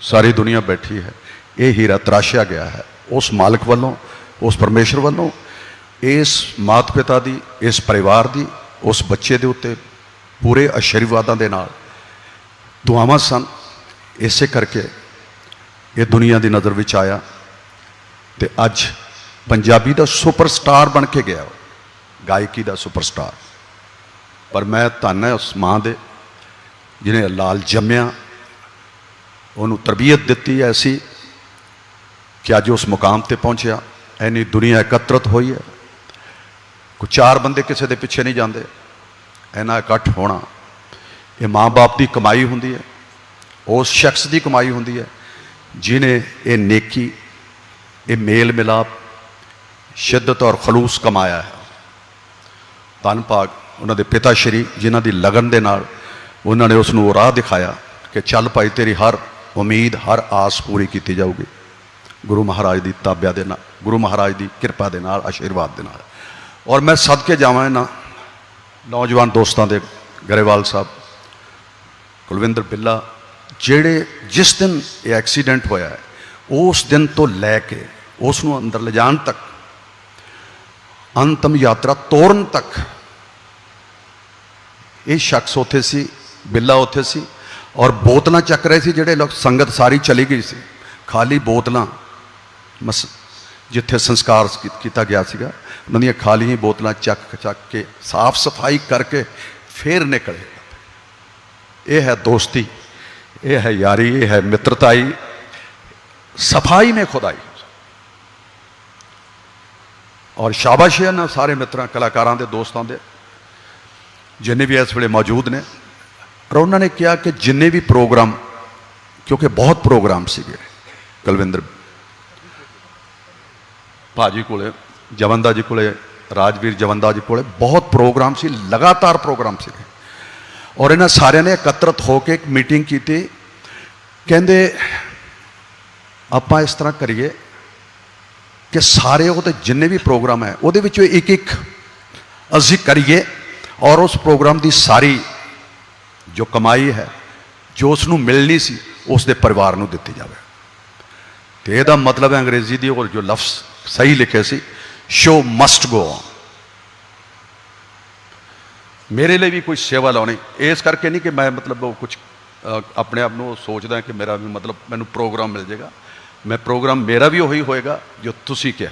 ਸਾਰੀ ਦੁਨੀਆ ਬੈਠੀ ਹੈ। ਇਹ ਹੀਰਾ ਤਰਾਸ਼ਿਆ ਗਿਆ ਹੈ। ਉਸ ਮਾਲਕ ਵੱਲੋਂ, ਉਸ ਪਰਮੇਸ਼ਰ ਵੱਲੋਂ, ਇਸ ਮਾਤ ਪਿਤਾ ਦੀ, ਇਸ ਪਰਿਵਾਰ ਦੀ, ਉਸ ਬੱਚੇ ਦੇ ਉੱਤੇ ਪੂਰੇ ਆਸ਼ੀਰਵਾਦਾਂ ਦੇ ਨਾਲ ਦੁਆਵਾਂ ਸਨ। ਇਸੇ ਕਰਕੇ ਇਹ ਦੁਨੀਆ ਦੀ ਨਜ਼ਰ ਵਿੱਚ ਆਇਆ ਤੇ ਅੱਜ ਪੰਜਾਬੀ ਦਾ ਸੁਪਰਸਟਾਰ ਬਣ ਕੇ ਗਿਆ। ਗਾਇਕੀ ਦਾ ਸੁਪਰਸਟਾਰ। ਪਰ ਮੈਂ ਧੰਨ ਹੈ ਉਸ ਮਾਂ ਦੇ, ਜਿਹਨੇ ਲਾਲ ਜੰਮਿਆ ਉਹਨੂੰ ਤਰਬੀਅਤ ਦਿੱਤੀ ਐਸੀ ਕਿ ਅੱਜ ਉਸ ਮੁਕਾਮ ਤੇ ਪਹੁੰਚਿਆ। ਐਨੀ ਦੁਨੀਆ ਇਕੱਤਰਤ ਹੋਈ ਹੈ। ਕੋ ਚਾਰ ਬੰਦੇ ਕਿਸੇ ਦੇ ਪਿੱਛੇ ਨਹੀਂ ਜਾਂਦੇ। ਐਨਾ ਇਕੱਠ ਹੋਣਾ। ਇਹ ਮਾਂ-ਬਾਪ ਦੀ ਕਮਾਈ ਹੁੰਦੀ ਹੈ। ਉਸ ਸ਼ਖਸ ਦੀ ਕਮਾਈ ਹੁੰਦੀ ਹੈ। ਜਿਨੇ ਇਹ ਨੇਕੀ, ਇਹ ਮੇਲ ਮਿਲਾਪ, ਸ਼ਿੱਦਤ ਔਰ ਖਲੂਸ ਕਮਾਇਆ ਹੈ। ਧੰਨ ਭਾਗ ਉਹਨਾਂ ਦੇ ਪਿਤਾ ਸ਼੍ਰੀ, ਜਿਨ੍ਹਾਂ ਦੀ ਲਗਨ ਦੇ ਨਾਲ ਉਹਨਾਂ ਨੇ ਉਸ ਨੂੰ ਉਹ ਰਾਹ ਦਿਖਾਇਆ ਕਿ ਚੱਲ ਭਾਈ ਤੇਰੀ ਹਰ ਉਮੀਦ ਹਰ ਆਸ ਪੂਰੀ ਕੀਤੀ ਜਾਊਗੀ। ਗੁਰੂ ਮਹਾਰਾਜ ਦੀ ਤਾਬਿਆ ਦੇ ਨਾਲ, ਗੁਰੂ ਮਹਾਰਾਜ ਦੀ ਕਿਰਪਾ ਦੇ ਨਾਲ, ਆਸ਼ੀਰਵਾਦ ਦੇ ਨਾਲ। ਔਰ ਮੈਂ ਸਦਕੇ ਜਾਵਾਂ ਨਾ ਨੌਜਵਾਨ ਦੋਸਤਾਂ ਦੇ, ਗਰੇਵਾਲ ਸਾਹਿਬ, ਕੁਲਵਿੰਦਰ ਬਿੱਲਾ, ਜਿਹੜੇ ਜਿਸ ਦਿਨ ਇਹ ਐਕਸੀਡੈਂਟ ਹੋਇਆ ਹੈ, ਉਸ ਦਿਨ ਤੋਂ ਲੈ ਕੇ ਉਸ ਨੂੰ ਅੰਦਰ ਲਿਜਾਣ ਤੱਕ, ਅੰਤਮ ਯਾਤਰਾ ਤੋਰਨ ਤੱਕ, ਇਹ ਸ਼ਖਸ ਉੱਥੇ ਸੀ, ਬਿੱਲਾ ਉੱਥੇ ਸੀ ਔਰ ਬੋਤਲਾਂ ਚੱਕ ਰਹੇ ਸੀ ਜਿਹੜੇ ਲੋਕ, ਸੰਗਤ ਸਾਰੀ ਚਲੀ ਗਈ ਸੀ। ਖਾਲੀ ਬੋਤਲਾਂ ਜਿੱਥੇ ਸੰਸਕਾਰ ਕੀਤਾ ਗਿਆ ਸੀਗਾ, ਉਹਨਾਂ ਦੀਆਂ ਖਾਲੀਆਂ ਬੋਤਲਾਂ ਚੱਕ ਚੱਕ ਕੇ, ਸਾਫ਼ ਸਫ਼ਾਈ ਕਰਕੇ ਫੇਰ ਨਿਕਲੇ। ਇਹ ਹੈ ਦੋਸਤੀ, ਇਹ ਹੈ ਯਾਰੀ, ਇਹ ਹੈ ਮਿੱਤਰਤਾਈ। ਸਫ਼ਾਈ ਮੇ ਖੁਦਾਈ। ਔਰ ਸ਼ਾਬਾਸ਼ ਨਾ ਸਾਰੇ ਮਿੱਤਰਾਂ, ਕਲਾਕਾਰਾਂ ਦੇ, ਦੋਸਤਾਂ ਦੇ, ਜਿੰਨੇ ਵੀ ਇਸ ਵੇਲੇ ਮੌਜੂਦ ਨੇ। ਔਰ ਉਹਨਾਂ ਨੇ ਕਿਹਾ ਕਿ ਜਿੰਨੇ ਵੀ ਪ੍ਰੋਗਰਾਮ, ਕਿਉਂਕਿ ਬਹੁਤ ਪ੍ਰੋਗਰਾਮ ਸੀਗੇ। ਕੁਲਵਿੰਦਰ ਭਾਜੀ ਕੋਲੇ, ਜਵੰਦਾ ਜੀ ਕੋਲੇ, ਰਾਜਵੀਰ ਜਵੰਦਾ ਜੀ ਕੋਲੇ ਬਹੁਤ ਪ੍ਰੋਗਰਾਮ ਸੀ, ਲਗਾਤਾਰ ਪ੍ਰੋਗਰਾਮ ਸੀਗੇ। ਔਰ ਇਹਨਾਂ ਸਾਰਿਆਂ ਨੇ ਇਕੱਤਰਤ ਹੋ ਕੇ ਇੱਕ ਮੀਟਿੰਗ ਕੀਤੀ। ਕਹਿੰਦੇ, ਆਪਾਂ ਇਸ ਤਰ੍ਹਾਂ ਕਰੀਏ ਕਿ ਸਾਰੇ ਉਹਦੇ ਜਿੰਨੇ ਵੀ ਪ੍ਰੋਗਰਾਮ ਹੈ, ਉਹਦੇ ਵਿੱਚੋਂ ਇੱਕ ਇੱਕ ਅਸੀਂ ਕਰੀਏ ਔਰ ਉਸ ਪ੍ਰੋਗਰਾਮ ਦੀ ਸਾਰੀ ਜੋ ਕਮਾਈ ਹੈ, ਜੋ ਉਸ ਨੂੰ ਮਿਲਣੀ ਸੀ, ਉਸ ਦੇ ਪਰਿਵਾਰ ਨੂੰ ਦਿੱਤੀ ਜਾਵੇ। ਤੇ ਇਹਦਾ ਮਤਲਬ ਹੈ ਅੰਗਰੇਜ਼ੀ ਦੀ ਔਰ ਜੋ ਲਫ਼ਜ਼ ਸਹੀ ਲਿਖੇ ਸੀ ਸ਼ੋ ਮਸਟ ਗੋ ਔਨ ਮੇਰੇ ਲਈ ਵੀ ਕੋਈ ਸੇਵਾ ਲਾਉਣੀ, ਇਸ ਕਰਕੇ ਨਹੀਂ ਕਿ ਮੈਂ ਮਤਲਬ ਉਹ ਕੁਝ ਆਪਣੇ ਆਪ ਨੂੰ ਸੋਚਦਾ ਕਿ ਮੇਰਾ ਵੀ ਮਤਲਬ ਮੈਨੂੰ ਪ੍ਰੋਗਰਾਮ ਮਿਲ ਜਾਏਗਾ ਮੈਂ ਪ੍ਰੋਗਰਾਮ ਮੇਰਾ ਵੀ ਉਹੀ ਹੋਏਗਾ ਜੋ ਤੁਸੀਂ ਕਿਹਾ।